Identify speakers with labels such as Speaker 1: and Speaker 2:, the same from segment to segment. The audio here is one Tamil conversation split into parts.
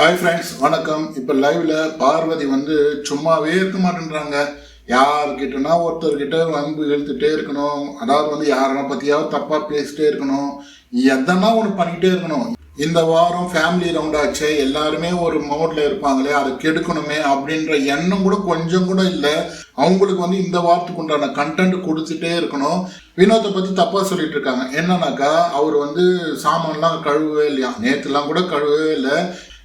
Speaker 1: ஹாய் ஃப்ரெண்ட்ஸ் வணக்கம். இப்போ லைவ்ல பார்வதி வந்து சும்மாவே இருக்க மாட்டேன்றாங்க. யார்கிட்டனா ஒருத்தர்கிட்ட வம்பு இழுத்துட்டே இருக்கணும். அதாவது வந்து யாரை பற்றியாவது தப்பாக பேசிட்டே இருக்கணும். எதனா ஒன்று பண்ணிகிட்டே இருக்கணும். இந்த வாரம் ஃபேமிலி ரவுண்ட் ஆச்சு. எல்லாருமே ஒரு மோட்ல இருப்பாங்களே அதை கெடுக்கணுமே அப்படின்ற எண்ணம் கூட கொஞ்சம் கூட இல்லை. அவங்களுக்கு வந்து இந்த வாரத்துக்கு உண்டான கண்டென்ட் கொடுத்துட்டே இருக்கணும். வினோத்தை பற்றி தப்பாக சொல்லிட்டு இருக்காங்க. என்னன்னாக்கா அவர் வந்து சாமான்லாம் கழுவவே இல்லையா? நேற்றுலாம் கூட கழுவவே இல்லை.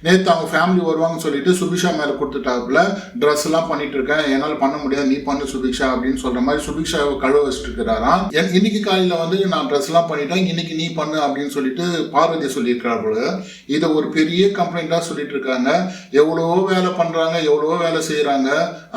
Speaker 1: நேற்று அவங்க ஃபேமிலி வருவாங்கன்னு சொல்லிட்டு சுபிக்ஷா மேலே கொடுத்துட்டாப்புல ட்ரெஸ் எல்லாம் பண்ணிட்டு இருக்கேன் என்னால் பண்ண முடியாது நீ பண்ணு சுபிக்ஷா அப்படின்னு சொல்ற மாதிரி சுபிக்ஷாவை கழுவ வச்சுட்டு இருக்கிறாராம் என் இன்னைக்கு காலையில் வந்து நான் ட்ரெஸ் எல்லாம் பண்ணிட்டேன் இன்னைக்கு நீ பண்ணு அப்படின்னு சொல்லிட்டு பார்வதி சொல்லியிருக்கிறார் இதை ஒரு பெரிய கம்ப்ளைண்ட்டாக சொல்லிட்டு இருக்காங்க. எவ்வளவோ வேலை பண்ணுறாங்க எவ்வளவோ வேலை செய்கிறாங்க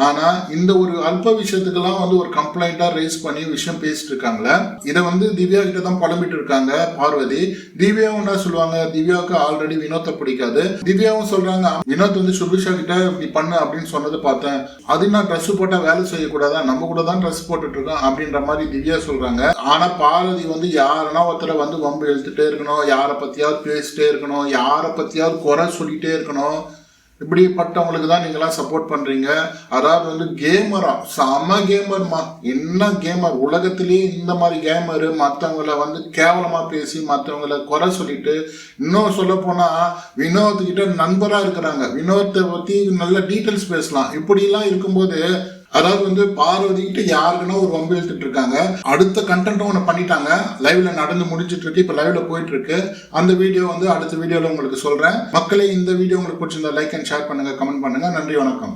Speaker 1: ஆனால் இந்த ஒரு அல்ப விஷயத்துக்கெல்லாம் வந்து ஒரு கம்ப்ளைண்ட்டாக ரைஸ் பண்ணி விஷயம் பேசிட்டு இருக்காங்களே. இதை வந்து திவ்யா கிட்ட தான் புலம்பிட்டு இருக்காங்க பார்வதி. திவ்யாவும் என்ன சொல்லுவாங்க? திவ்யாவுக்கு ஆல்ரெடி வினோத்தை பிடிக்காது. திவ்யாவும் சொல்றாங்க வினோத் வந்து சுபிஷா கிட்ட இப்படி பண்ணு அப்படின்னு சொன்னது பார்த்தேன். அது நான் ட்ரெஸ் போட்டா வேலை செய்யக்கூடாதா? நம்ம கூட தான் ட்ரெஸ் போட்டுட்டு இருக்கோம் அப்படின்ற மாதிரி திவ்யா சொல்றாங்க. ஆனா பார்வதி வந்து யாருன்னா ஒருத்தரை வந்து வம்பு எழுத்துட்டே இருக்கணும். யாரை பத்தியாவது பேசிட்டே இருக்கணும். யாரை பத்தியாவது குறை சொல்லிட்டே இருக்கணும். இப்படிப்பட்டவங்களுக்கு தான் நீங்களாம் சப்போர்ட் பண்றீங்க. அதாவது வந்து கேமரா செம கேமர்மா என்ன கேமர் உலகத்திலேயே இந்த மாதிரி கேமரு மற்றவங்கள வந்து கேவலமா பேசி மற்றவங்கள குறை சொல்லிட்டு இன்னும் சொல்ல போனா வினோத்கிட்ட நண்பரா இருக்கிறாங்க. வினோத்தை பத்தி நல்ல டீட்டெயில்ஸ் பேசலாம். இப்படிலாம் இருக்கும்போது அதாவது வந்து பார்வதிக்கிட்ட யாருக்குன்னா ஒரு வம்பு இழுத்துட்டு இருக்காங்க. அடுத்த கண்டென்ட்டும் ஒன்று பண்ணிட்டாங்க. லைவ்ல நடந்து முடிஞ்சிட்டு இருக்கு. இப்போ லைவ்ல போயிட்டு இருக்கு. அந்த வீடியோ வந்து அடுத்த வீடியோல உங்களுக்கு சொல்றேன். மக்களே இந்த வீடியோ உங்களுக்கு பிடிச்சிருந்தா லைக் அண்ட் ஷேர் பண்ணுங்க கமெண்ட் பண்ணுங்க. நன்றி வணக்கம்.